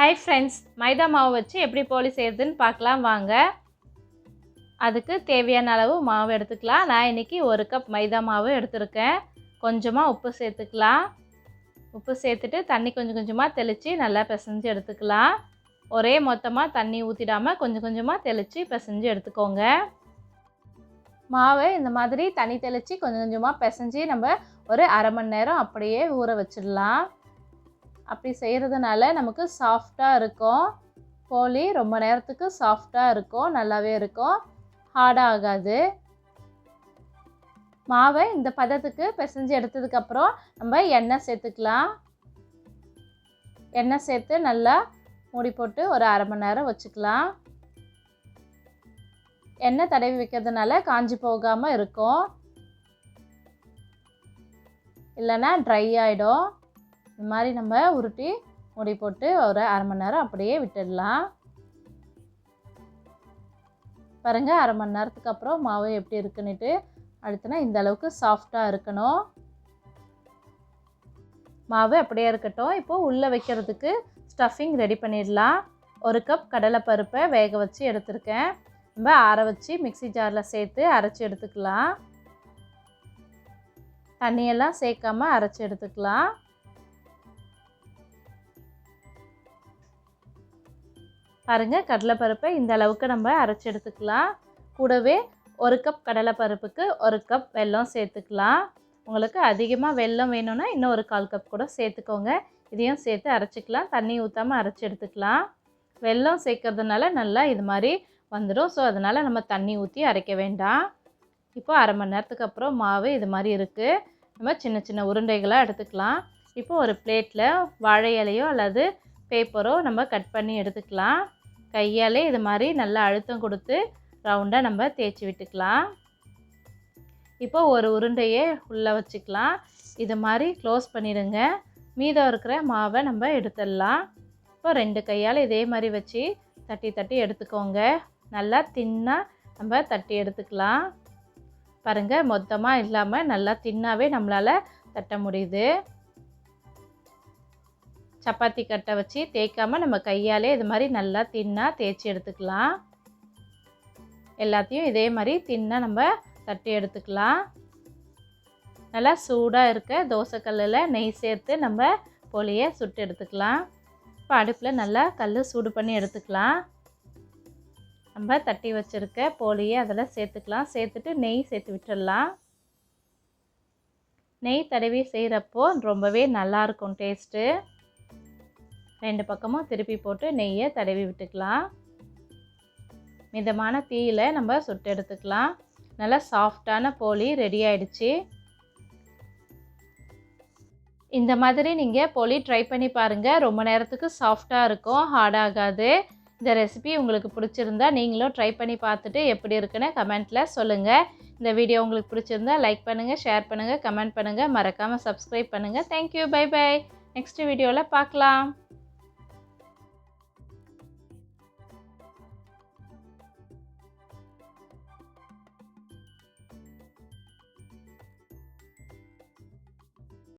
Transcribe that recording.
Hi friends மைதா மாவு வச்சு எப்படி போலி செய்கிறதுன்னு பார்க்கலாம் வாங்க. அதுக்கு தேவையான அளவு மாவு எடுத்துக்கலாம். நான் இன்றைக்கி ஒரு கப் மைதா மாவு எடுத்திருக்கேன். கொஞ்சமாக உப்பு சேர்த்துக்கலாம். உப்பு சேர்த்துட்டு தண்ணி கொஞ்சம் கொஞ்சமாக தெளித்து நல்லா பிசைஞ்சு எடுத்துக்கலாம். ஒரே மொத்தமாக தண்ணி ஊற்றிடாமல் கொஞ்சம் கொஞ்சமாக தெளித்து பிசைஞ்சு எடுத்துக்கோங்க. மாவை இந்த மாதிரி தண்ணி தெளித்து கொஞ்சம் கொஞ்சமாக பிசைஞ்சு நம்ம ஒரு அரை மணி நேரம் அப்படியே ஊற வச்சிடலாம். அப்படி செய்கிறதுனால நமக்கு சாஃப்டாக இருக்கும். கோழி ரொம்ப நேரத்துக்கு சாஃப்டாக இருக்கும். நல்லாவே இருக்கும். ஹார்டாக ஆகாது மாவை இந்த பதத்துக்கு பிசைஞ்சு எடுத்ததுக்கப்புறம் நம்ம எண்ணெய் சேர்த்துக்கலாம். எண்ணெய் சேர்த்து நல்லா மூடி போட்டு ஒரு அரை மணி நேரம் வச்சுக்கலாம். எண்ணெய் தடவி வைக்கிறதுனால காஞ்சி போகாமல் இருக்கும். இல்லைன்னா ட்ரை ஆகிடும் இந்த மாதிரி நம்ம உருட்டி மூடி போட்டு ஒரு அரை மணி நேரம் அப்படியே விட்டுடலாம். பாருங்கள் அரை மணி நேரத்துக்கு அப்புறம் மாவு எப்படி இருக்குன்னுட்டு அடுத்துனா இந்த அளவுக்கு சாஃப்டாக இருக்கணும். மாவு அப்படியே இருக்கட்டும். இப்போது உள்ளே வைக்கிறதுக்கு ஸ்டஃபிங் ரெடி பண்ணிடலாம். ஒரு கப் கடலைப்பருப்பை வேக வச்சு எடுத்திருக்கேன். நம்ம ஆற வச்சு மிக்சி ஜாரில் சேர்த்து அரைச்சி எடுத்துக்கலாம். தண்ணியெல்லாம் சேர்க்காம அரைச்சி எடுத்துக்கலாம். பாருங்கள் கடலைப்பருப்பை இந்த அளவுக்கு நம்ம அரைச்சி எடுத்துக்கலாம். கூடவே ஒரு கப் கடலைப்பருப்புக்கு ஒரு கப் வெல்லம் சேர்த்துக்கலாம். உங்களுக்கு அதிகமாக வெல்லம் வேணும்னா இன்னும் ஒரு கால் கப் கூட சேர்த்துக்கோங்க. இதையும் சேர்த்து அரைச்சிக்கலாம். தண்ணி ஊற்றாமல் அரைச்சி எடுத்துக்கலாம். வெல்லம் சேர்க்கறதுனால நல்லா இது மாதிரி வந்துடும் ஸோ அதனால் நம்ம தண்ணி ஊற்றி அரைக்க வேண்டாம். இப்போ அரை மணி நேரத்துக்கு அப்புறம் மாவு இது மாதிரி இருக்குது நம்ம சின்ன சின்ன உருண்டைகளாக எடுத்துக்கலாம். இப்போ ஒரு பிளேட்டில் வாழை இலையோ அல்லது பேப்பரோ நம்ம கட் பண்ணி எடுத்துக்கலாம். கையாலே இது மாதிரி நல்லா அழுத்தம் கொடுத்து ரவுண்டாக நம்ம தேய்ச்சி விட்டுக்கலாம். இப்போ ஒரு உருண்டையே உள்ளே வச்சுக்கலாம். இது மாதிரி க்ளோஸ் பண்ணிடுங்க. மீதம் இருக்கிற மாவை நம்ம எடுத்துடலாம். இப்போ ரெண்டு கையால் இதே மாதிரி வச்சு தட்டி தட்டி எடுத்துக்கோங்க. நல்லா தின்னாக நம்ம தட்டி எடுத்துக்கலாம். பாருங்கள் மொத்தமாக இல்லாமல் நல்லா தின்னாவே நம்மளால் தட்ட முடியுது. சப்பாத்தி கட்டை வச்சு தேய்க்காமல் நம்ம கையாலே இது மாதிரி நல்லா தின்னாக தேய்ச்சி எடுத்துக்கலாம். எல்லாத்தையும் இதே மாதிரி தின்னாக நம்ம தட்டி எடுத்துக்கலாம். நல்லா சூடாக இருக்க தோசைக்கல்லில் நெய் சேர்த்து நம்ம பொலியை சுட்டு எடுத்துக்கலாம். இப்போ அடுப்பில் நல்லா கல் சூடு பண்ணி எடுத்துக்கலாம். நம்ம தட்டி வச்சுருக்க போலியை அதில் சேர்த்துக்கலாம். சேர்த்துட்டு நெய் சேர்த்து விட்டுடலாம். நெய் தடவி செய்கிறப்போ ரொம்பவே நல்லாயிருக்கும் டேஸ்ட்டு. ரெண்டு பக்கமும் திருப்பி போட்டு நெய்யை தடவி விட்டுக்கலாம். மிதமான தீயில் நம்ம சுட்டு எடுத்துக்கலாம். நல்லா சாஃப்டான போலி ரெடி ஆயிடுச்சு. இந்த மாதிரி நீங்கள் போலி ட்ரை பண்ணி பாருங்கள் ரொம்ப நேரத்துக்கு சாஃப்டாக இருக்கும் ஹார்ட் ஆகாது. இந்த ரெசிபி உங்களுக்கு பிடிச்சிருந்தா நீங்களும் ட்ரை பண்ணி பார்த்துட்டு எப்படி இருக்குன்னு கமெண்ட்டில் சொல்லுங்கள் இந்த வீடியோ உங்களுக்கு பிடிச்சிருந்தா லைக் பண்ணுங்கள் ஷேர் பண்ணுங்கள் கமெண்ட் பண்ணுங்கள் மறக்காமல் சப்ஸ்கிரைப் பண்ணுங்கள் தேங்க்யூ பை பை நெக்ஸ்ட் வீடியோவில் பார்க்கலாம்.